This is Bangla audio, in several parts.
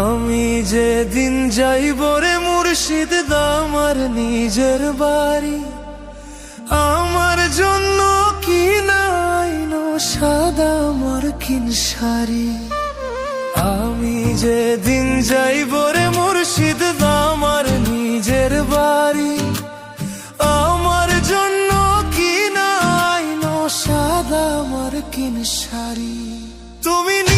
আমি যেদিন যাইব রে মুর্শিদ আমার নিজের বাড়ি, আমার জন্য কি নাইন সাদা আমার কিন শাড়ি। আমি যেদিন যাইব রে মুর্শিদ তুমি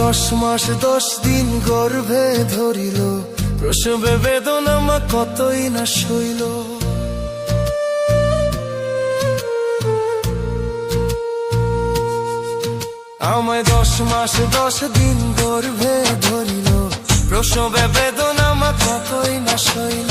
দশ মাস, দশ দিন গর্ভে ধরিল। প্রসবে বেদনা মা কতই না সইল। আমায় দশ মাস, দশ দিন গর্ভে ধরিল। প্রসবে বেদনা মা কতই না সইল।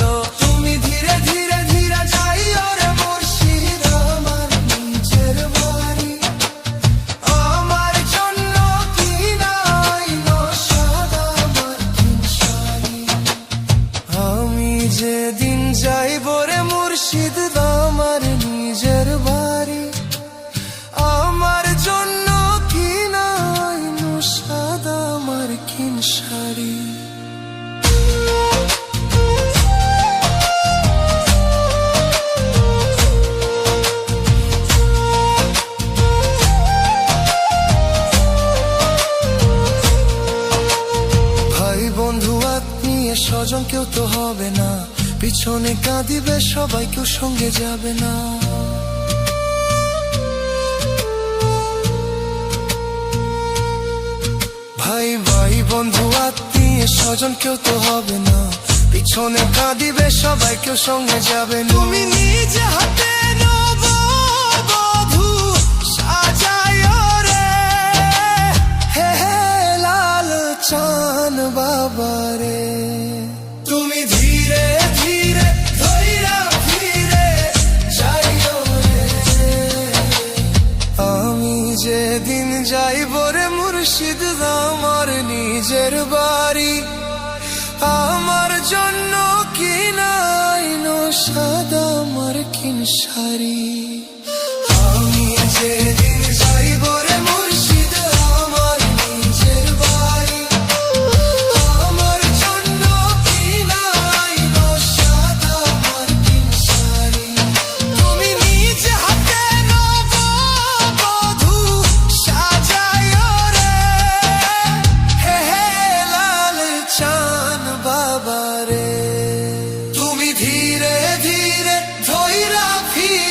তো হবে না। পিছনে কাঁদিবে সবাই, কেউ সঙ্গে যাবে না। ভাই ভাই, বন্ধু, আত্মীয় স্বজন, কেউ তো হবে না। পিছনে কাঁদিবে সবাই, কেউ সঙ্গে যাবে না। তুমি নিজে হাতে যেদিন যাইব বরে মুর্শিদ আমার নিজের বাড়ি। আমার জন্য কিনাইনো সাদা সাদা মার্কিন শাড়ি। ধৈরা ফির